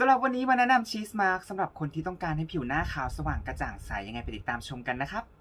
สำหรับวันนี้มาแนะนำชีสมาร์กสำหรับคนที่ต้องการให้ผิวหน้าขาวสว่างกระจ่างใสยังไงไปติดตามชมกันนะครับ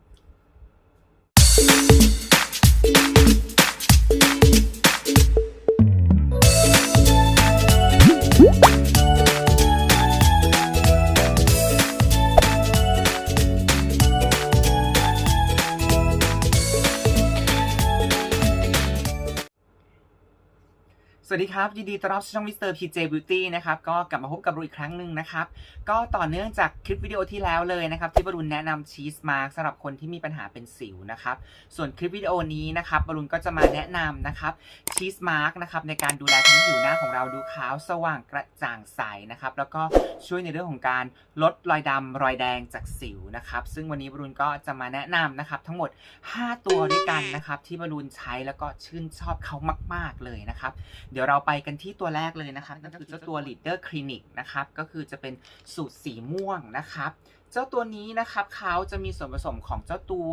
วัสดีครับ ยินดีต้อนรับสู่ช่อง Mr. PJ Beauty นะครับ ก็กลับมาพบกับรูอีกครั้งหนึ่งนะครับ ก็ต่อเนื่องจากคลิปวิดีโอที่แล้วเลยนะครับ ที่บรุนแนะนำชีสมาร์กสำหรับคนที่มีปัญหาเป็นสิวนะครับ ส่วนคลิปวิดีโอนี้นะครับบรุนก็จะมาแนะนำนะครับชีสมาร์กนะครับในการดูแลทั้งผิวหน้าของเราดูขาวสว่างกระจ่างใสนะครับ แล้วก็ช่วยในเรื่องของการลดรอยดำรอยแดงจากสิวนะครับ ซึ่งวันนี้บรุนก็จะมาแนะนำนะครับทั้งหมด 5 ตัวด้วยกันนะครับที่บรุนใช้แล้วก็ชื่นชอบเขามาก ๆเลยนะครับ เดี๋ยวเราไปกันที่ตัวแรกเลยนะครับนั่นก็คือเจ้าตัว Leader Clinic นะครับ ก็คือจะเป็นสูตรสีม่วงนะครับ เจ้าตัวนี้นะครับเขาจะมีส่วนผสมของเจ้าตัว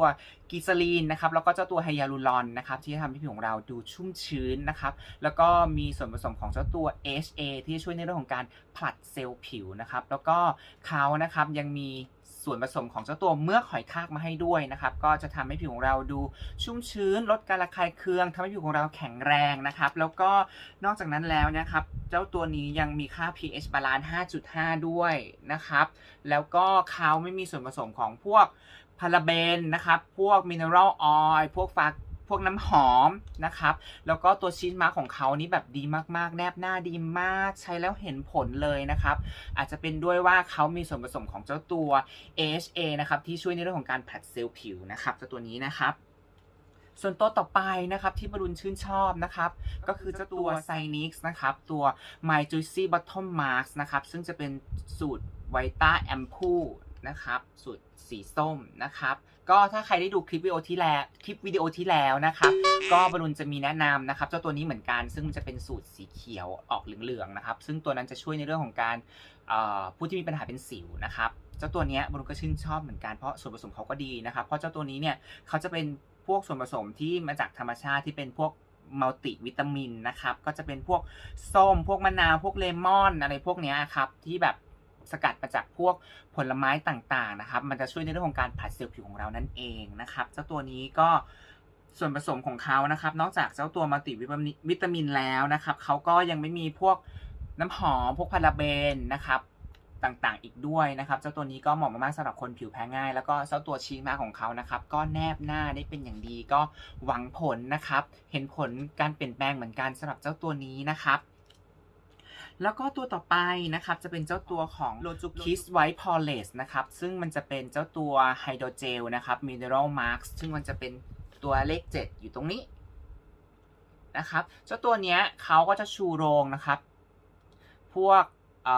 กิซาลีนนะครับ แล้วก็เจ้าตัวไฮยาลูรอนนะครับ ที่จะทำให้ผิวของเราดูชุ่มชื้นนะครับ แล้วก็มีส่วนผสมของเจ้าตัว HA ที่จะช่วยในเรื่องของการผลัดเซลล์ผิวนะครับ แล้วก็เขานะครับยังมี ส่วนผสมของเจ้าตัวเมือกหอยทากมาให้ด้วยนะครับ ก็จะทำให้ผิวของเราดูชุ่มชื้น ลดการระคายเคืองทำให้ผิวของเราแข็งแรงนะครับ แล้วก็นอกจากนั้นแล้วนะครับ เจ้าตัวนี้ยังมีค่า pH บาลานซ์ 5.5 ด้วยนะครับ แล้วก็เขาไม่มีส่วนผสมของพวกพาราเบนนะครับ พวกมินเนอรัลออยล์พวกฟาก พวกน้ำหอมนะครับ แล้วก็ตัวชีสมาร์กของเขานี่แบบดีมากๆ แนบหน้าดีมากใช้แล้วเห็นผลเลยนะครับ อาจจะเป็นด้วยว่าเขามีส่วนผสมของเจ้าตัว AHA นะครับที่ช่วยในเรื่องของการผัดเซลล์ผิวนะครับเจ้าตัวนี้นะครับส่วนตัวต่อไปนะครับที่บรุนชื่นชอบนะครับ ก็คือเจ้าตัว c y n i x นะครับตัว My Juicy Bottom Mask นะครับ ซึ่งจะเป็นสูตร Vita Ampoule นะครับ สูตรสีส้มนะครับ ก็ถ้าใครได้ดูคลิปวิดีโอที่แล้วคลิปวิดีโอที่แล้วนะครับก็บรุนจะมีแนะนำนะครับเจ้าตัวนี้เหมือนกันซึ่งมันจะเป็นสูตรสีเขียวออกเหลืองๆนะครับ ซึ่งตัวนั้นจะช่วยในเรื่องของการผู้ที่มีปัญหาเป็นสิวนะครับเจ้าตัวนี้บรุนก็ชื่นชอบเหมือนกันเพราะส่วนผสมเขาก็ดีนะครับเพราะเจ้าตัวนี้เนี่ยเขาจะเป็นพวกส่วนผสมที่มาจากธรรมชาติที่เป็นพวกมัลติวิตามินนะครับ ก็จะเป็นพวกส้ม พวกมะนาว พวกเลมอน อะไรพวกนี้ครับ ที่แบบ สกัดมาจากพวกผลไม้ต่างๆนะครับ มันจะช่วยในเรื่องของการผัดเซลล์ผิวของเรานั่นเองนะครับเจ้าตัวนี้ก็ส่วนผสมของเขานะครับ นอกจากเจ้าตัวมัลติวิตามินแล้วนะครับเขาก็ยังไม่มีพวกน้ำหอมพวกพาราเบนนะครับต่างๆ อีกด้วยนะครับ เจ้าตัวนี้ก็เหมาะมากๆสำหรับคนผิวแพ้ง่าย แล้วก็เจ้าตัวชีมาของเขานะครับ ก็แนบหน้าได้เป็นอย่างดีก็หวังผลนะครับ เห็นผลการเปลี่ยนแปลงเหมือนกันสำหรับเจ้าตัวนี้นะครับ แล้วก็ตัวต่อไปนะครับจะเป็นเจ้าตัวของ l o j u Kiss White Polish นะครับซึ่งมันจะเป็นเจ้าตัวไฮโดรเจลนะครับ Mineral Mask ซึ่งมันจะเป็นตัวเลข 7 อยู่ตรงนี้นะครับเจ้าตัวเนี้ยเขาก็จะชูโรงนะครับ พวกเอ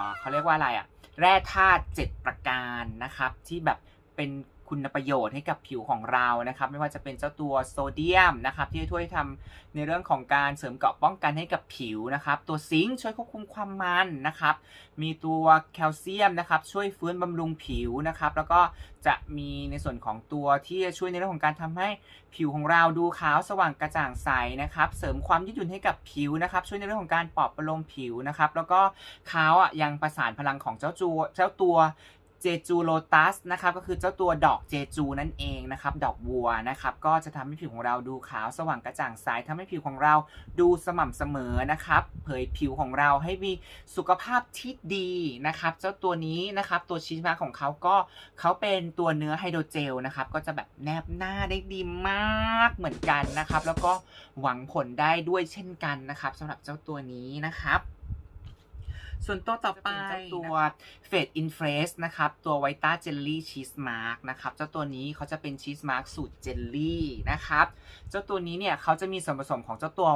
อเขาเรียกว่าอะไรอะแร่ธาตุ7ประการนะครับที่แบบเป็น คุณประโยชน์ให้กับผิวของเรานะครับ ไม่ว่าจะเป็นเจ้าตัวโซเดียมนะครับที่จะช่วยทำในเรื่องของการเสริมเกราะป้องกันให้กับผิวนะครับ ตัวซิงค์ช่วยควบคุมความมันนะครับ มีตัวแคลเซียมนะครับช่วยฟื้นบำรุงผิวนะครับ แล้วก็จะมีในส่วนของตัวที่จะช่วยในเรื่องของการทำให้ผิวของเราดูขาวสว่างกระจ่างใสนะครับ เสริมความยืดหยุ่นให้กับผิวนะครับ ช่วยในเรื่องของการปลอบประโลมผิวนะครับ แล้วก็เขาอะยังประสานพลังของเจ้าจูเจ้าตัว เจจูโลตัสนะครับก็คือเจ้าตัวดอกเจจูนั่นเองนะครับ ดอกบัวนะครับ ก็จะทำให้ผิวของเราดูขาวสว่างกระจ่างใสทำให้ผิวของเราดูสม่ำเสมอนะครับ เผยผิวของเราให้มีสุขภาพที่ดีนะครับ เจ้าตัวนี้นะครับตัวชีสมาของเขาก็เขาเป็นตัวเนื้อไฮโดรเจลนะครับ ก็จะแบบแนบหน้าได้ดีมากเหมือนกันนะครับ แล้วก็หวังผลได้ด้วยเช่นกันนะครับสำหรับเจ้าตัวนี้นะครับ ส่วนตัวต่อไปตัวเฟดอินเฟรสนะครับตัวไวต้าเจลลี่ชีสมาร์กนะครับเจ้าตัวนี้เขาจะเป็นชีสมาร์กสูตรเจลลี่นะครับเจ้าตัวนี้เนี่ยเขาจะมีส่วนผสมของเจ้าตัว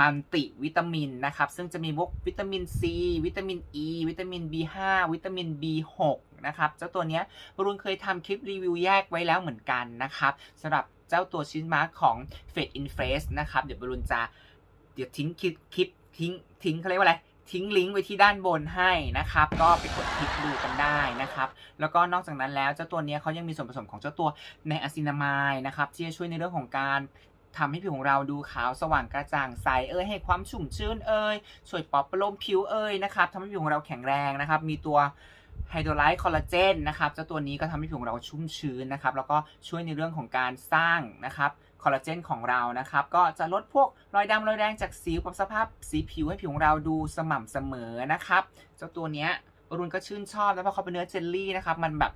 มัลติวิตามินนะครับซึ่งจะมีพวกวิตามินซีวิตามินอ e, ีวิตามิน B5 วิตามิน B6 นะครับเจ้าตัวเนี้ยบรุนเคยทำคลิปรีวิวแยกไว้แล้วเหมือนกันนะครับสำหรับเจ้าตัวชีสมาร์กของเฟดอินเฟสนะครับเดี๋ยวบรุนจะเดี๋ยวทิ้งคลิปทิ้งทิ้งเขาเรียกว่าอะไร ทิ้งลิงก์ไว้ที่ด้านบนให้นะครับ ก็ไปกดคลิกดูกันได้นะครับ แล้วก็นอกจากนั้นแล้วเจ้าตัวนี้เขายังมีส่วนผสมของเจ้าตัวในอะซินามายนะครับที่จะช่วยในเรื่องของการทำให้ผิวของเราดูขาวสว่างกระจ่างใสเอ้ยให้ความชุ่มชื้นเอ้ยช่วยปลอบประโลมผิวเอ้ยนะครับทำให้ผิวของเราแข็งแรงนะครับ มีตัว ไฮโดรไลท์คอลลาเจนนะครับเจ้าตัวนี้ก็ทำให้ผิวของเราชุ่มชื้นนะครับ แล้วก็ช่วยในเรื่องของการสร้างนะครับคอลลาเจนของเรานะครับ ก็จะลดพวกรอยดำรอยแดงจากสิวปรับสภาพสีผิวให้ผิวของเราดูสม่ำเสมอนะครับ เจ้าตัวเนี้ยบรุนก็ชื่นชอบแล้วเพราะเขาเป็นเนื้อเจลลี่นะครับ มันแบบ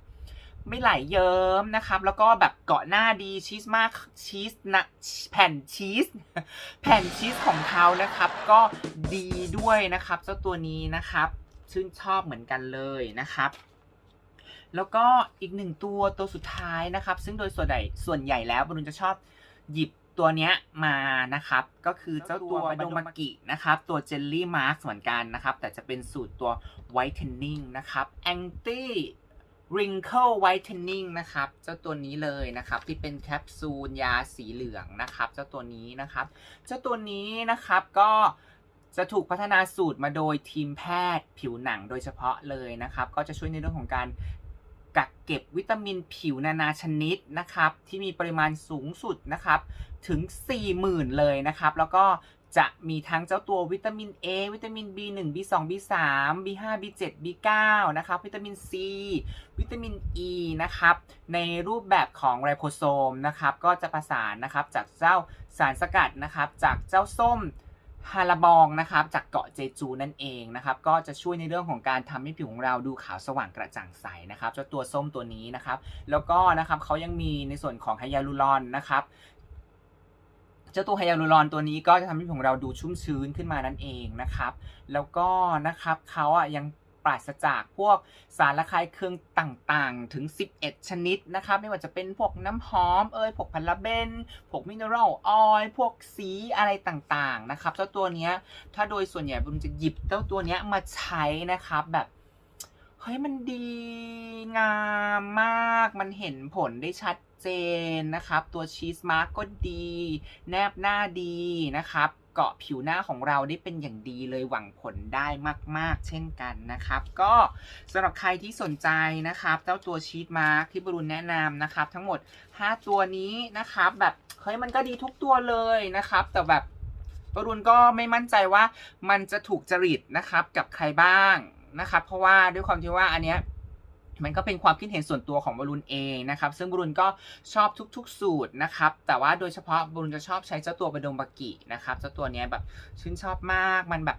ไม่ไหลเยิ้มนะครับ แล้วก็แบบเกาะหน้าดีชีสมากชีสนะแผ่นชีส แผ่นชีสของเขานะครับ ก็ดีด้วยนะครับ เจ้าตัวนี้นะครับ ชื่นชอบเหมือนกันเลยนะครับแล้วก็อีกหนึ่งตัวตัวสุดท้ายนะครับ ซึ่งโดยส่วนใหญ่ส่วนใหญ่แล้วบรุนจะชอบหยิบตัวเนี้ยมานะครับ ก็คือเจ้าตัวบาโดมากินะครับ ตัวเจลลี่มาร์กเหมือนกันนะครับ แต่จะเป็นสูตรตัว whitening นะครับ anti wrinkle whitening นะครับ เจ้าตัวนี้เลยนะครับ ที่เป็นแคปซูลยาสีเหลืองนะครับ เจ้าตัวนี้นะครับ เจ้าตัวนี้นะครับก็ จะถูกพัฒนาสูตรมาโดยทีมแพทย์ผิวหนังโดยเฉพาะเลยนะครับ ก็จะช่วยในเรื่องของการกักเก็บวิตามินผิวนานาชนิดนะครับ ที่มีปริมาณสูงสุดนะครับถึง 40,000 เลยนะครับ แล้วก็จะมีทั้งเจ้าตัววิตามิน A วิตามิน B1 B2 B3 B5 B7 B9 นะครับ วิตามิน C วิตามิน E นะครับ ในรูปแบบของไรโบโซมนะครับ ก็จะประสานนะครับจากเจ้าสารสกัดนะครับ จากเจ้าส้ม ฮาลาบองนะครับจากเกาะเจจูนั่นเองนะครับก็จะช่วยในเรื่องของการทำให้ผิวของเราดูขาวสว่างกระจ่างใสนะครับเจ้าตัวส้มตัวนี้นะครับ แล้วก็นะครับเขายังมีในส่วนของไฮยาลูรอนนะครับเจ้าตัวไฮยาลูรอนตัวนี้ก็จะทำให้ผิวของเราดูชุ่มชื้นขึ้นมานั่นเองนะครับ แล้วก็นะครับเขาอะยัง ปราศจากพวกสารละคายเคืองต่างๆ ถึง 11 ชนิดนะครับไม่ว่าจะเป็นพวกน้ำหอมเอ่ยพวกพาราเบนพวกมินเนอรัลออยล์พวกสีอะไรต่างๆนะครับเจ้าตัวเนี้ยถ้าโดยส่วนใหญ่บุมจะหยิบเจ้าตัวเนี้ยมาใช้นะครับแบบเฮ้ยมันดีงามมาก มันเห็นผลได้ชัดเจนนะครับ ตัวชีสมาร์กก็ดี แนบหน้าดีนะครับ เกาะผิวหน้าของเราได้เป็นอย่างดีเลยหวังผลได้มาก ๆ เช่นกันนะครับ ก็สำหรับใครที่สนใจนะครับ เจ้าตัวชีสมาร์กที่บรุนแนะนำนะครับ ทั้งหมด 5 ตัวนี้นะครับ แบบเฮ้ยมันก็ดีทุกตัวเลยนะครับ แต่แบบบรุนก็ไม่มั่นใจว่ามันจะถูกจริตนะครับกับใครบ้างนะครับ เพราะว่าด้วยความที่ว่าอันเนี้ย มันก็เป็นความคิดเห็นส่วนตัวของบรุนเองนะครับ ซึ่งบรุนก็ชอบทุกๆ สูตรนะครับ แต่ว่าโดยเฉพาะบรุนจะชอบใช้เจ้าตัวบดงบากินะครับ เจ้าตัวเนี้ยแบบชื่นชอบมาก มันแบบ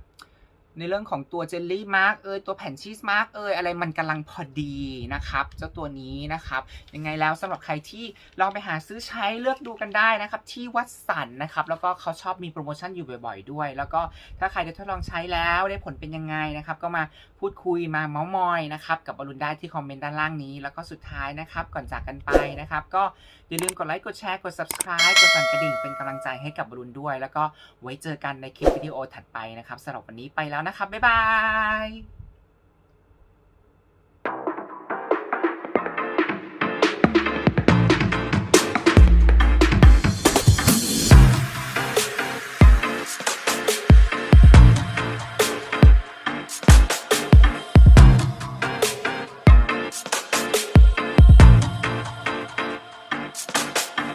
ในเรื่องของตัวเจลลี่มาร์กเอยตัวแผ่นชีสมาร์กเอยอะไรมันกำลังพอดีนะครับ เจ้าตัวนี้นะครับยังไงแล้วสำหรับใครที่ลองไปหาซื้อใช้เลือกดูกันได้นะครับ ที่วัดสันนะครับ แล้วก็เขาชอบมีโปรโมชั่นอยู่บ่อย ๆ ด้วย แล้วก็ถ้าใครได้ทดลองใช้แล้วได้ผลเป็นยังไงนะครับ ก็มาพูดคุยมาเมาส์มอยนะครับ กับบอลลูนได้ที่คอมเมนต์ด้านล่างนี้ แล้วก็สุดท้ายนะครับ ก่อนจากกันไปนะครับ ก็อย่าลืมกดไลค์กดแชร์กด subscribe กดสั่นกระดิ่งเป็นกำลังใจให้กับบอลลูนด้วย แล้วก็ไว้เจอกันในคลิปวิดีโอถัดไปนะครับสำหรับวันนี้ไปแล้วนะครับบ๊ายบาย